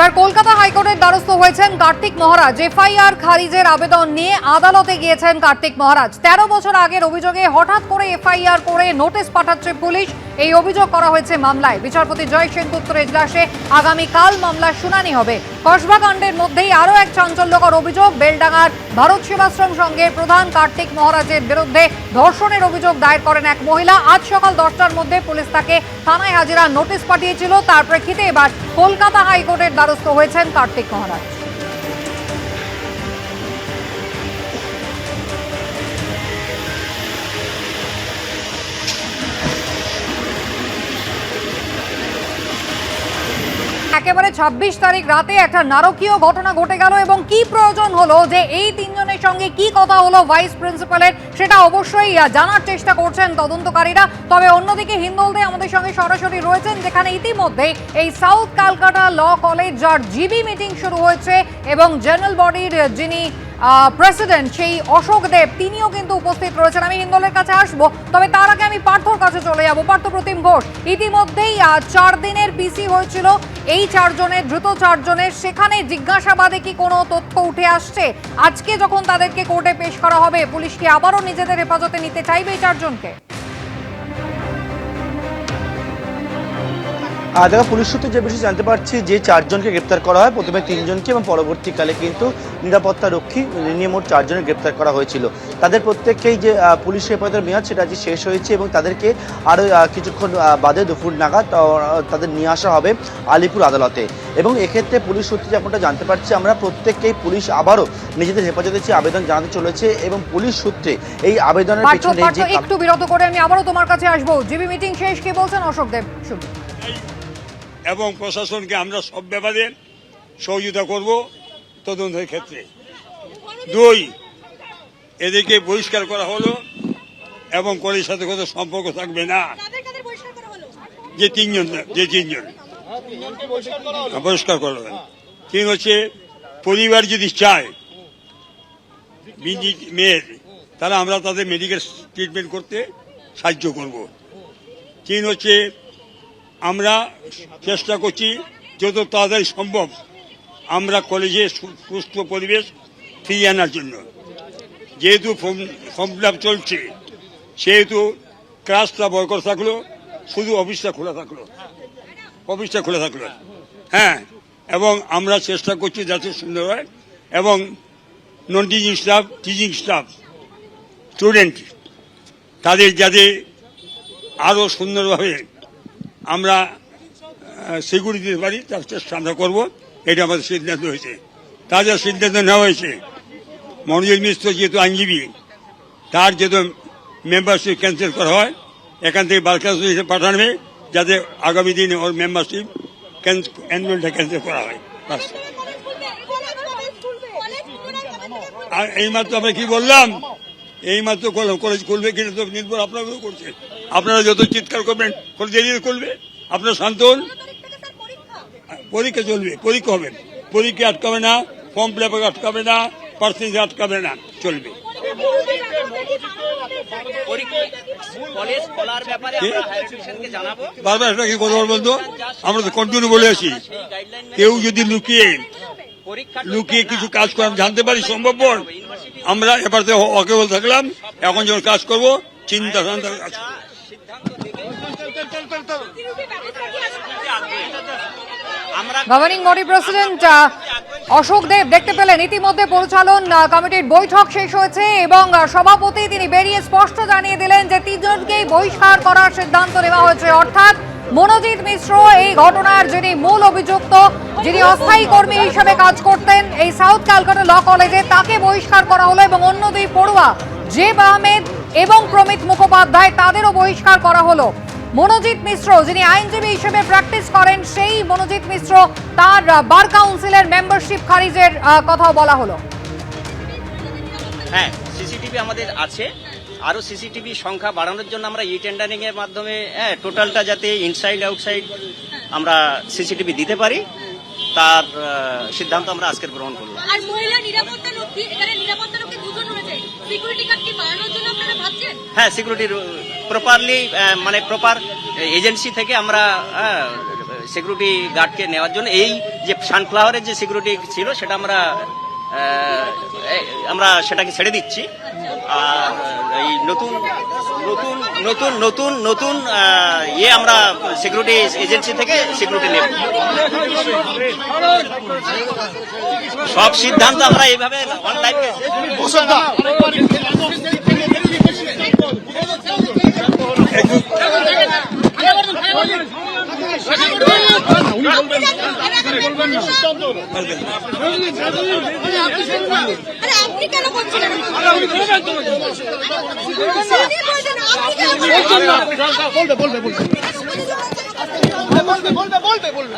এবার কলকাতা হাইকোর্টের দ্বারস্থ হয়েছেন কার্তিক মহারাজ। এফআইআর খারিজের আবেদন নিয়ে আদালতে গিয়েছেন কার্তিক মহারাজ। তেরো বছর আগের অভিযোগে হঠাৎ করে এফআইআর করে নোটিশ পাঠাচ্ছে পুলিশ। এই অভিযোগ করা হয়েছে মামলায়। বিচারপতি জয় সেনগুপ্তর এজলাসে আগামীকাল মামলার শুনানি হবে। কসবাকাণ্ডের মধ্যেই আরও এক চাঞ্চল্যকর অভিযোগ, বেলডাঙ্গার ভারত সেবাশ্রম সংঘের প্রধান কার্তিক মহারাজের বিরুদ্ধে ধর্ষণের অভিযোগ দায়ের করেন এক মহিলা। আজ সকাল দশটার মধ্যে পুলিশ তাকে থানায় হাজিরা নোটিশ পাঠিয়েছিল। তার প্রেক্ষিতে এবার কলকাতা হাইকোর্টের দ্বারস্থ হয়েছেন কার্তিক মহারাজ। একেবারে ২৬ তারিখ রাতে একটা নারকীয় ঘটনা ঘটে গেল এবং কি প্রয়োজন হলো যে এই তিনজনের সঙ্গে কি কথা হলো ভাইস প্রিন্সিপালের, সেটা অবশ্যই জানার চেষ্টা করছেন তদন্তকারীরা। তবে অন্যদিকে হিন্দলদে আমাদের সঙ্গে সরাসরি রয়েছেন, যেখানে ইতিমধ্যে এই সাউথ কালকাটা ল কলেজ যার জিবি মিটিং শুরু হয়েছে এবং জেনারেল বডির যিনি প্রেসিডেন্ট সেই অশোক দেব, তিনিও কিন্তু উপস্থিত রয়েছেন। আমি হিন্দলের কাছে আসব, তবে তার আগে আমি পার্থর কাছে চলে যাব। পার্থ প্রতিম ঘোষ, ইতিমধ্যেই চার দিনের পিসি হয়েছিল। এই চারজনের দ্রুত চারজনের, সেখানে জিজ্ঞাসাবাদে কি কোনো তথ্য উঠে আসছে? আজকে যখন তাদেরকে কোর্টে পেশ করা হবে, পুলিশ কি আবারও নিজেদের হেফাজতে নিতে চাইবে এই চারজনকে? আর দেখো পুলিশ সূত্রে যে বিষয়ে জানতে পারছি যে চারজনকে গ্রেপ্তার করা হয় প্রথমে তিনজনকে এবং পরবর্তীকালে কিন্তু নিরাপত্তা রক্ষী নিয়ে মোট চারজনকে গ্রেপ্তার করা হয়েছিল। তাদের প্রত্যেককেই যে পুলিশ হেফাজতের মেয়াদ সেটা আজ শেষ হয়েছে এবং তাদেরকে আরও কিছুক্ষণ বাদে দুপুর নাগাদ তাদের নিয়ে আসা হবে আলিপুর আদালতে। এবং এক্ষেত্রে পুলিশ সূত্রে যেমনটা জানতে পারছি আমরা প্রত্যেককেই পুলিশ আবারও নিজেদের হেফাজতে চেয়ে আবেদন জানাতে চলেছে এবং পুলিশ সূত্রে এই আবেদনের পেছনে একটু বিরত করে আমি আবারও তোমার কাছে আসব। জিবি মিটিং শেষ কি বলছেন? অশোক দেব শুনুন। এবং প্রশাসনকে আমরা সব ব্যাপারে সহযোগিতা করব তদন্তের ক্ষেত্রে। দুই এদেরকে বহিষ্কার করা হলো এবং কলের সাথে কোনো সম্পর্ক থাকবে না। যে তিনজন যে তিনজন। বহিষ্কার করা হলো। তিন হচ্ছে পরিবার যদি চায় মেয়ের তাহলে আমরা তাদের মেডিকেল ট্রিটমেন্ট করতে সাহায্য করব। তিন হচ্ছে আমরা চেষ্টা করছি যত তাড়াতাড়ি সম্ভব আমরা কলেজে সুস্থ পরিবেশ ফিরিয়ে আনার জন্য। যেহেতু ফর্ম ফিল চলছে, সেহেতু ক্লাসটা বয়কট থাকল, শুধু অফিসটা খোলা থাকল। অফিসটা খোলা থাকল। হ্যাঁ এবং আমরা চেষ্টা করছি যাতে সুন্দর হয়, এবং non teaching staff teaching staff student তাদের যাতে আরও সুন্দরভাবে আমরা সিকিউরিটি দিতে পারি তার চেষ্টা আমরা করব। এটা আমাদের সিদ্ধান্ত হয়েছে। তাদের সিদ্ধান্ত নেওয়া হয়েছে। মনোজ মিশ্র যেহেতু আইনজীবী তার যেহেতু মেম্বারশিপ ক্যান্সেল করা হয় এখান থেকে বালকাস হিসেবে পাঠাবে যাতে আগামী দিনে ওর মেম্বারশিপ অ্যানুয়ালটা ক্যান্সেল করা হয়। আর এইমাত্র আমরা কি বললাম? এইমাত্র কল- কলেজ খুলবে কিনা তো নির্ভর আপনারাও করছে। আপনারা যত চিৎকার করবেন এড়িয়ে খুলবে। আপনারা শান্ত হন। পরীক্ষা চলবে, পরীক্ষা হবে। পরীক্ষা আটকাবে না ফর্ম ফিল আটকাবে না পার্সেন্টেজ আটকাবে না, চলবে। বারবার কি আমরা তো কন্টিনিউ বলে আছি। কেউ যদি লুকিয়ে লুকিয়ে কিছু কাজ করে আমি জানতে পারি সম্ভবপর আমরা এবার অকেবল থাকলাম, এখন যখন কাজ করব, চিন্তা ভাবনা কাজ governing body president Ashok Deb দেখতে পেলেন, ইতিমধ্যে পরিচালন কমিটির বৈঠক শেষ হয়েছে এবং সভাপতি তিনি বেরিয়ে স্পষ্ট জানিয়ে দিলেন যে তিনজনকেই বহিষ্কার করার সিদ্ধান্ত নেওয়া হয়েছে। অর্থাৎ মনোজিৎ মিশ্র এই ঘটনার যিনি মূল অভিযুক্ত, যিনি অস্থায়ী কর্মী হিসেবে কাজ করতেন, এই সাউথ ক্যালকাটা ল কলেজে তাকে বহিষ্কার করা হলো এবং অন্য দুই পড়ুয়া, জেব আহমেদ এবং প্রমিত মুখোপাধ্যায়, তাদেরও বহিষ্কার করা হলো। মনোজিৎ মিশ্র, যিনি আইনজীবী হিসেবে প্র্যাকটিস করেন, সেই মনোজিৎ মিশ্র তার বার কাউন্সিলের মেম্বারশিপ খারিজের কথাও বলা হলো। হ্যাঁ সিসিটিভি আমাদের আছে। আরও সিসিটিভি সংখ্যা বাড়ানোর জন্য আমরা ই টেন্ডারিং এর মাধ্যমে হ্যাঁ টোটালটা যাতে ইনসাইড আউটসাইড আমরা সিসিটিভি দিতে পারি তার সিদ্ধান্ত আমরা আজকের গ্রহণ করলাম। আর মহিলা নিরাপত্তা রক্ষী এখানে নিরাপত্তা দুজন রয়েছে। সিকিউরিটি গার্ড কি বাড়ানোর জন্য আপনারা ভাবছেন? হ্যাঁ সিকিউরিটির প্রপারলি মানে প্রপার এজেন্সি থেকে আমরা সিকিউরিটি গার্ডকে নেওয়ার জন্য এই যে সানফ্লাওয়ারের যে সিকিউরিটি ছিল সেটা আমরা আমরা সেটাকে ছেড়ে দিচ্ছি। আর এই নতুন নতুন নতুন নতুন নতুন ইয়ে আমরা সিকিউরিটি এজেন্সি থেকে সিকিউরিটি নেব। সব সিদ্ধান্ত আমরা এইভাবে অনলাইন আপনি কেন করছেন বলবে বলবে বলবে আপনি